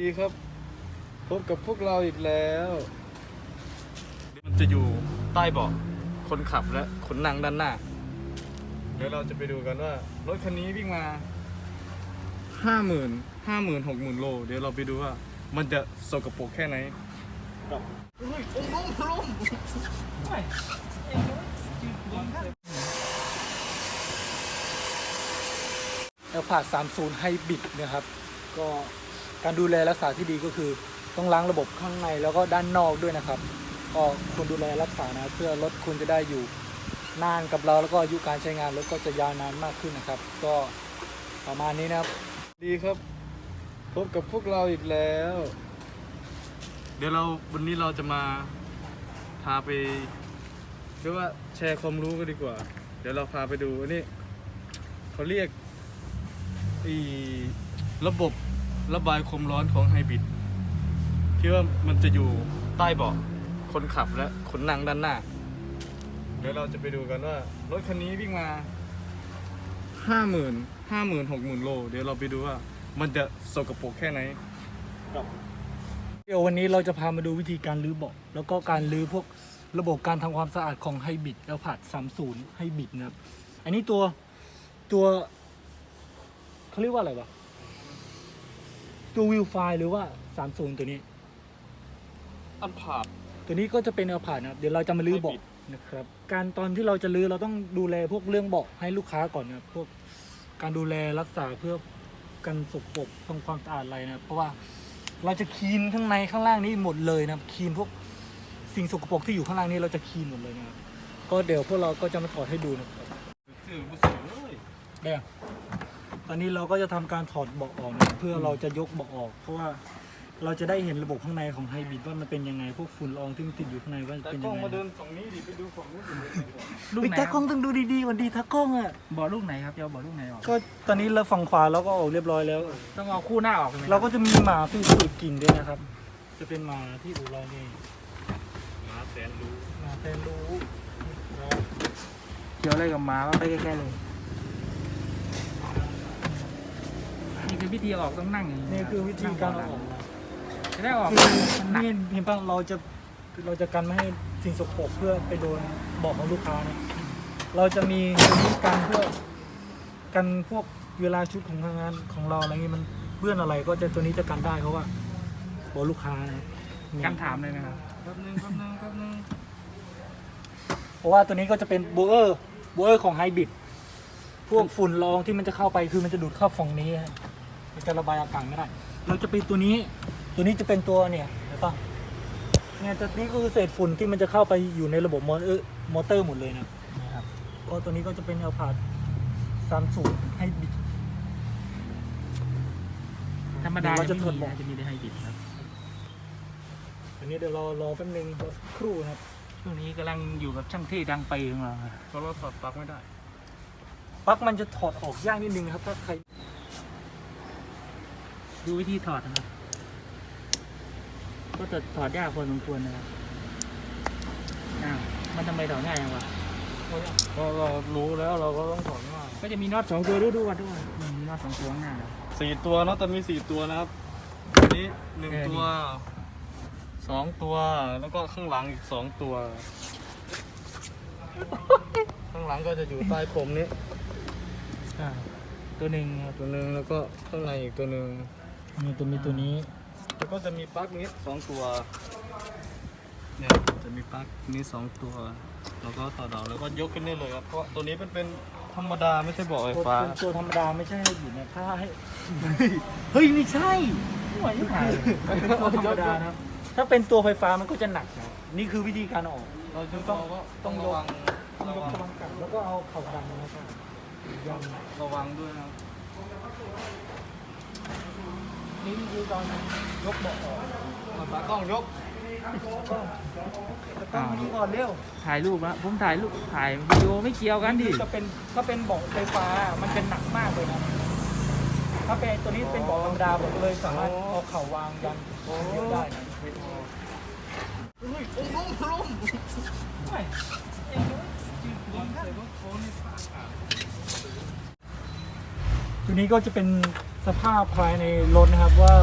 ดีครับ พบกับพวกเราอีกแล้ว มันจะอยู่ใต้เบาะคนขับและคนนั่งด้านหน้า เดี๋ยวเราจะไปดูกันว่า รถคันนี้วิ่งมาห้าหมื่นห้าหมื่นหกหมื่นโล เดี๋ยวเราไปดูว่า มันจะสกปรกแค่ไหนครับอุ้ยโอ้โหล้มแล้วผ่า30ไฮบริดนะครับ ก็ การดูแลรักษาที่ดีก็คือ ต้องล้างระบบข้างในแล้วก็ด้านนอกด้วยนะครับ ก็ควรดูแลรักษานะเพื่อรถคุณจะได้อยู่นานกับเราแล้วก็อายุการใช้งานรถก็จะยาวนานมากขึ้นนะครับ ก็ประมาณนี้นะครับ ดีครับพบกับพวกเราอีกแล้ว เดี๋ยวเราวันนี้เราจะมาพาไปเรียกว่าแชร์ความรู้กันดีกว่า เดี๋ยวเราพาไปดูอันนี้เขาเรียกอีระบบ ระบายความร้อนของไฮบริดที่ว่ามันจะอยู่ใต้เบาะคนขับและคนนั่งด้านหน้า เดี๋ยวเราจะไปดูกันว่า รถคันนี้วิ่งมาห้าหมื่นห้าหมื่นหกหมื่นโล เดี๋ยวเราไปดูว่า มันจะสกปรกแค่ไหนเดี๋ยววันนี้เราจะพามาดูวิธีการรื้อเบาะแล้วก็การรื้อพวกระบบการทำความสะอาดของไฮบริดแล้วผัด30ไฮบริดนะครับ อันนี้ตัวตัวเขาเรียกว่าอะไรวะ ตัววิวไฟหรือว่า 30 ตัวนี้ อันผาด ตัวนี้ก็จะเป็นเอาผ่านนะครับเดี๋ยวเราจะมาลื้อเบาะนะครับ การตอนที่เราจะลื้อเราต้องดูแลพวกเรื่องเบาะให้ลูกค้าก่อนนะครับพวกการดูแลรักษาเพื่อกันสกปรกทำความสะอาดอะไรนะครับเพราะว่าเราจะคลีนข้างในข้างล่างนี้หมดเลยนะครับคลีนพวกสิ่งสกปรกที่อยู่ข้างล่างนี้เราจะคลีนหมดเลยนะครับก็เดี๋ยวพวกเราก็จะมาถอดให้ดูนะครับสื่อผู้สื่อเลยเนี่ย ตอนนี้เราก็จะทำการถอดเบาะออกนะครับเพื่อเราจะยกเบาะออก เพราะว่าเราจะได้เห็นระบบข้างในของไฮบริดว่ามันเป็นยังไงพวกฝุ่นละอองที่มันติดอยู่ข้างในว่าแต่เป็นกล้ยัองงไงมาเดินฝั่งนี้ดิไปดูฝั่งนู้นดิลูกวิไหนตาคกล้รัอบงต้องดูดีๆวันดีตากล้องอะบอกลูกไหนครับจะเอาบอกลูกไหนออก ก็ตอนนี้เราฝั่งขวาเราก็ออกเรียบร้อยแล้ว ต้องเอาคู่หน้าออกใช่ไหมคบเราก็จะมีหมาที่สูดกลิ่นด้วยนะครับ จะเป็นหมาที่อู่เรานี่มาแสนรู้หมาแสนรู้นะเกี่ยวอะไรกับหมาว่าไปใกล้ๆเลย คือวิธีออกต้องนั่งอย่างนี้นี่คือวิธีการเอาออกนะจะได้ออกคือมันหนักนี่เห็นป่ะเราจะเราจะกันไม่ให้สิ่งสกปรกเพื่อไปโดนเบอกของลูกค้านะเราจะมีตัวนี้กันเพื่อกันพวกเวลาชุดของทางงานของเราอะไรเงี้ยมันเปื้อนอะไรก็จะตัวนี้จะกันได้เพราะว่าบอกลูกค้านะกันถามเลยนะครับแป๊บนึงแป๊บนึงแป๊บนึงเพราะว่าตัวนี้ก็จะเป็นโบเออร์โบเออร์ของไฮบริดพวกฝุ่นละอองที่มันจะเข้าไปคือมันจะดูดเข้าฝั่งนี้ฮะ มันจะระบายอากาศไม่ได้ เราจะเป็นตัวนี้ ตัวนี้จะเป็นตัวเนี่ยเห็นปะเนี่ยตัวนี้ก็คือเศษฝุ่นที่มันจะเข้าไปอยู่ในระบบมอเตอร์มอเตอร์หมดเลยนะนะครับก็ตัวนี้ก็จะเป็นเอาผาดสามสูตรไฮบริด ธรรมดาเดี๋ยวเราจะจะถอดมีเบาะนะจะมีในไฮบริดครับอันนี้เดี๋ยวรอรอแป๊บนึงรอสักครู่นะครับ ช่วงนี้กำลังอยู่กับช่างที่ดังไปของเรา เพราะเราถอดปลั๊กไม่ได้ ปลั๊กมันจะถอดออกยากนิดนึงนะครับ ถ้าใคร ดูวิธีถอดนะครับ ก็จะถอดยากพอสมควรนะครับอ้าวมันทำไมถอดง่ายจังวะเพราะเรารู้แล้วเราก็ต้องถอดว่าก็จะมีน็อตสองตัวด้วยด้วยด้วยอืมมีน็อตสองตัวข้างหน้าสี่ตัวเนาะแต่มีสี่ตัวนะครับอันนี้หนึ่งเออตัวสองตัวแล้วก็ข้างหลังอีกสองตัว ข้างหลังก็จะอยู่ใต้ผมนี้ อ่าตัวหนึ่งครับตัวหนึ่งแล้วก็ข้างในอีกตัวหนึ่ง มีตัวมีตัวนี้แล้วก็จะมีปลั๊กนี้สองตัวเนี่ยจะมีปลั๊กนี้สองตัว แล้วก็ต่อดอกแล้วก็ยกขึ้นได้เลยครับเพราะตัวนี้เป็นเป็นธรรมดาไม่ใช่เบาะไฟฟ้าเป็นตัวธรรมดาไม่ใช่ให้บิดนะถ้าให้เฮ้ยไม่ใช่หัวยิ่งหายเป็นตัวธรรมดานะครับถ้าเป็นตัวไฟฟ้ามันก็จะหนักนะนี่คือวิธีการเอาออก เราจะต้ต้อองงต้ต้อองงยระกวังต้องระยกวังกำลังกลับแล้วก็เอาเข่าดันนะครับยันระวังด้วยนะครับ นี่คือตอนยกเบาะออกมาตากล้องยกก็จะต้องมาดูก่อนเร็วถ่ายรูปแล้วผมถ่ายรูปถ่ายวิดีโอไม่เกี่ยวกันดิจะเป็นถ้าเป็นเบาะไฟฟ้ามันเป็นหนักมากเลยนะถ้าเป็นตัวนี้เป็นเบาะธรรมดาผมเลยสามารถเอาเข่าวางยันเยอะได้นะอุ้ยโอ้ล้มล้มตัวนี้ก็จะเป็น สภาพภายในรถนะครับว่า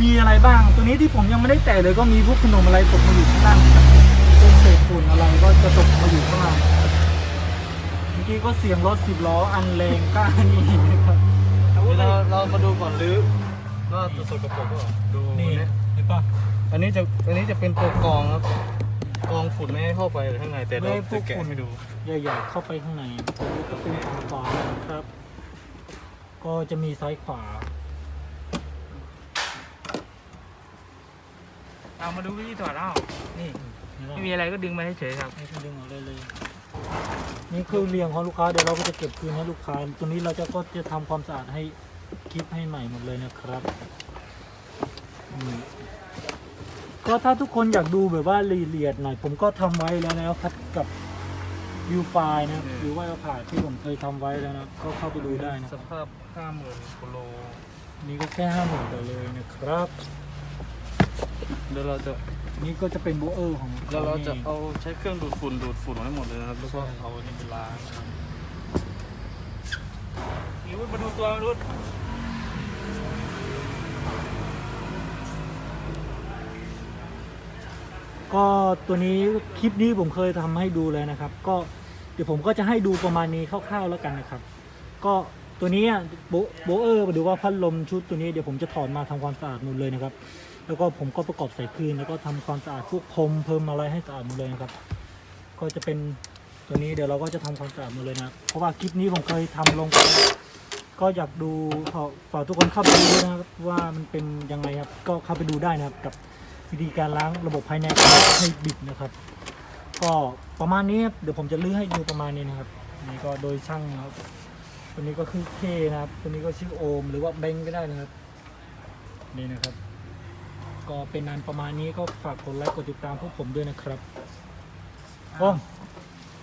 มีอะไรบ้าง ตัวนี้ที่ผมยังไม่ได้แตะเลยก็มีพวกขนมอะไรตกมาอยู่ข้างล่างพวกเศษฝุ่นอะไรก็จะตกมาอยู่ข้างล่างเมื่อกี้ก็เสียงรถสิบล้ออันแรงกล้านี่นะครับเดี๋ยวเราเรามาดูก่อนรื้อว่าจะสกปรกก็ดูนี่นี่เห็นปะอันนี้จะอันนี้จะเป็นตัวกรองครับกรองฝุ่นไม่ให้เข้าไปข้างในแต่เราไม่ให้พวจะกแกะฝุ่นให้ดูใหญ่ๆเข้าไปข้างในตัวนี้ก็เป็นทางขวานะครับ ก็จะมีซ้ายขวา เอามาดูวิธีถอดเอานี่เห็นปะไม่มีอะไรก็ดึงมาเฉยๆครับให้คุณดึงออกได้เลย นี่คือเรียงของลูกค้าเดี๋ยวเราก็จะเก็บคืนให้ลูกค้าตัวนี้เราจะก็จะทำความสะอาดให้คลิปให้ใหม่หมดเลยนะครับอืมก็ถ้าทุกคนอยากดูแบบว่าละเอียดหน่อย ผมก็ทำไว้แล้วนะครับกับ วิวไฟล์นะครับหรือว่าผ่านที่ผมเคยทำไว้แล้วนะก็เข้าไปดูได้นะสภาพห้าหมื่นกิโล นี่ก็แค่ห้าหมื่นต่อเลยนะครับ เดี๋ยวเราจะนี่ก็จะเป็นโบเออร์ของเดี๋ยวเราจะนี่เอาใช้เครื่องดูดฝุ่นดูดฝุ่นให้หมดเลยนะครับ แล้วก็ใช่เอาอันนี้ไปล้างนะครับนี่วุ้นมาดูตัวมา ก็ตัวนี้คลิปนี้ผมเคยทำให้ดูเลยนะครับ ก็เดี๋ยวผมก็จะให้ดูประมาณนี้คร่าวๆแล้วกันนะครับ ก็ตัวนี้อะโบโบเออร์หรือว่าพัดลมชุดตัวนี้เดี๋ยวผมจะถอดมาทำความสะอาดหมดเลยนะครับ แล้วก็ผมก็ประกอบใส่คืนแล้วก็ทำความสะอาดพวกพรมเพิ่มอะไรให้สะอาดหมดเลยนะครับ ก็จะเป็นตัวนี้เดี๋ยวเราก็จะทำความสะอาดหมดเลยนะเพราะว่าคลิปนี้ผมเคยทำลงไปก็อยากดูขอฝากทุกคนเข้าไปดูนะครับว่ามันเป็นยังไงครับก็เข้าไปดูได้นะครับกับ วิธีการล้างระบบภายในให้บิดนะครับ ก็ประมาณนี้ครับเดี๋ยวผมจะลื้อให้ดูประมาณนี้นะครับนี่ก็โดยช่างนะครับตัวนี้ก็คือเคนะครับตัวนี้ก็ชื่อโอม หรือว่าเบงก็ได้นะครับ นี่นะครับ ก็เป็นนานประมาณนี้ก็ฝากกดไลค์กดติดตามพวกผมด้วยนะครับโอม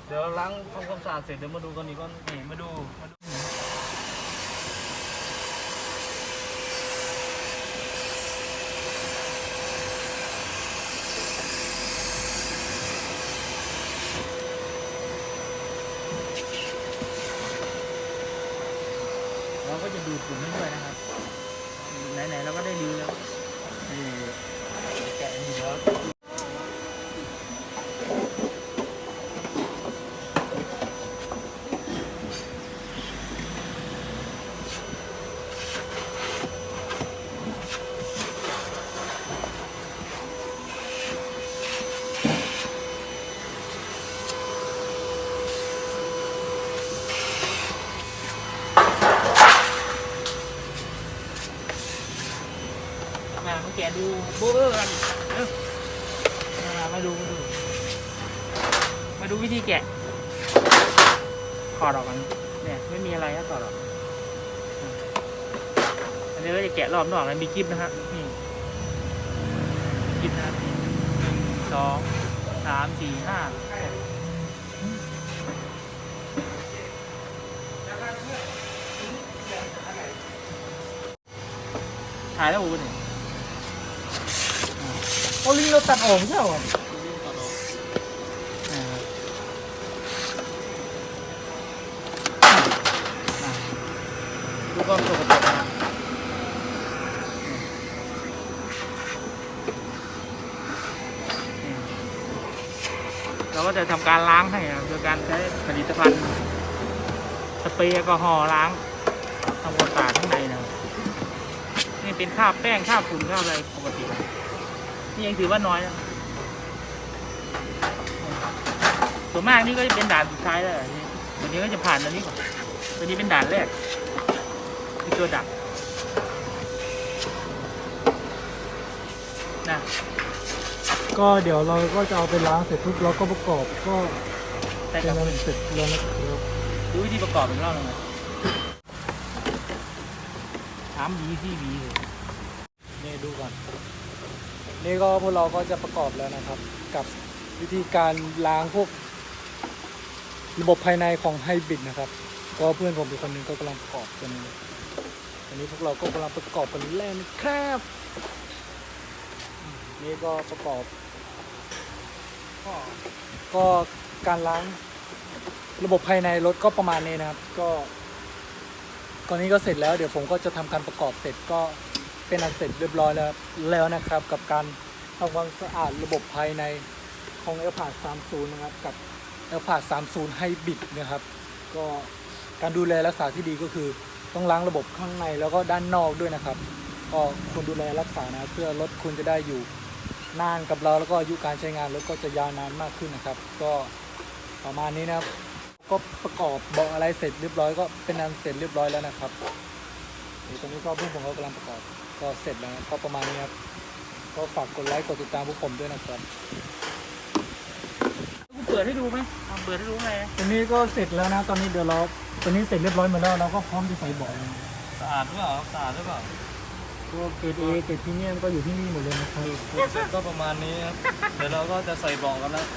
เดี๋ยวล้างทำความสะอาดเสร็จเดี๋ยวมาดูกันอีกก้อนนี่มาดูมาดู เราก็จะ ดูดฝุ่นให้ด้วยนะครับ ไหนๆเราก็ได้ดูแล้วนี่แกะดูแล้ว ดูโบเออร์กันเอ้ามาดูมาดู มาดูวิธีแกะถอดออกกันเนี่ยไม่มีอะไรนะถอดออก อันนี้เราจะแกะรอบนอกมันมีกิ๊บนะฮะนี่กิ๊บนะหนึ่งสองสามสี่ห้าหกถ่ายแล้วอูเนี่ย โอลิงเราตัดออกใช่เหรออ่าอ่าดูความสกปรกนะเราก็จะทำการล้างให้โดยการใช้ผลิตภัณฑ์สเปรย์แอลกอฮอล์ล้างทำความสะอาดข้างในนะครับ นี่เป็นคราบแป้งคราบฝุ่นคราบอะไรปกตินี่ยังถือว่าน้อยนะส่วนมากนี่ก็จะเป็นด่านสุดท้ายแล้วอันนี้วันนี้ก็จะผ่านอันนี้ก่อนตัวนี้เป็นด่านแรกคือตัวดักนะก็เดี๋ยวเราก็จะเอาไปล้างเสร็จปุ๊บเราก็ประกอบก็ใส่เป็กับนอันเสร็จแล้วนะครับดูวิธีประกอบอีกรอบหนึงไามบีซี่บีนี่ดูก่อน นี่ก็พวกเราก็จะประกอบแล้วนะครับ กับวิธีการล้างพวกระบบภายในของไฮบริดนะครับ ก็เพื่อนผมอีกคนนึงก็กำลังประกอบกันอันนี้พวกเราก็กำลังประกอบกันแล้วนะครับนี่ก็ประกอบ ก็การล้างระบบภายในรถก็ประมาณนี้นะครับ ก็ อนนี้ก็เสร็จแล้วเดี๋ยวผมก็จะทำการประกอบเสร็จก็เป็นอันเสร็จเรียบร้อยแล้วแล้วนะครับ กับการทำความสะอาดระบบภายในของ a i r p o d 30 นะครับ กับ a i r p o d 30 Hybrid นะครับ ก็การดูแลรักษาที่ดีก็คือต้องล้างระบบข้างในแล้วก็ด้านนอกด้วยนะครับ ก็ควรดูแลรักษานะเพื่อรถคุณจะได้อยู่นานกับเราแล้วก็อายุการใช้งานรถก็จะยาวนานมากขึ้นนะครับ ก็ประมาณนี้นะครับ ก็ประกอบเบาะอะไรเสร็จเรียบร้อยก็เป็นอันเสร็จเรียบร้อยแล้วนะครับเดี๋ยวตอนนี้ก็เพื่อนผมก็กำลังประกอบก็เสร็จแล้วนะก็ประมาณนี้ครับก็ฝากกดไลค์กดติดตามพวกผมด้วยนะครับกูเปิดให้ดูไหมเอาเปิดให้ดูไหมตอนนี้ก็เสร็จแล้วนะ ตอนนี้เดี๋ยวเราตอนนี้เสร็จเรียบร้อยหมดแล้วเราก็พร้อมจะใส่เบาะแล้วสะอาดหรือเปล่าสะอาดหรือเปล่าตัวเกรดเอเกรดพรีเมียมก็อยู่ที่นี่หมดเลยนะครับพูดเสร็จก็ประมาณนี้ครับเดี๋ยวเราก็จะใส่เบาะกันแล้ว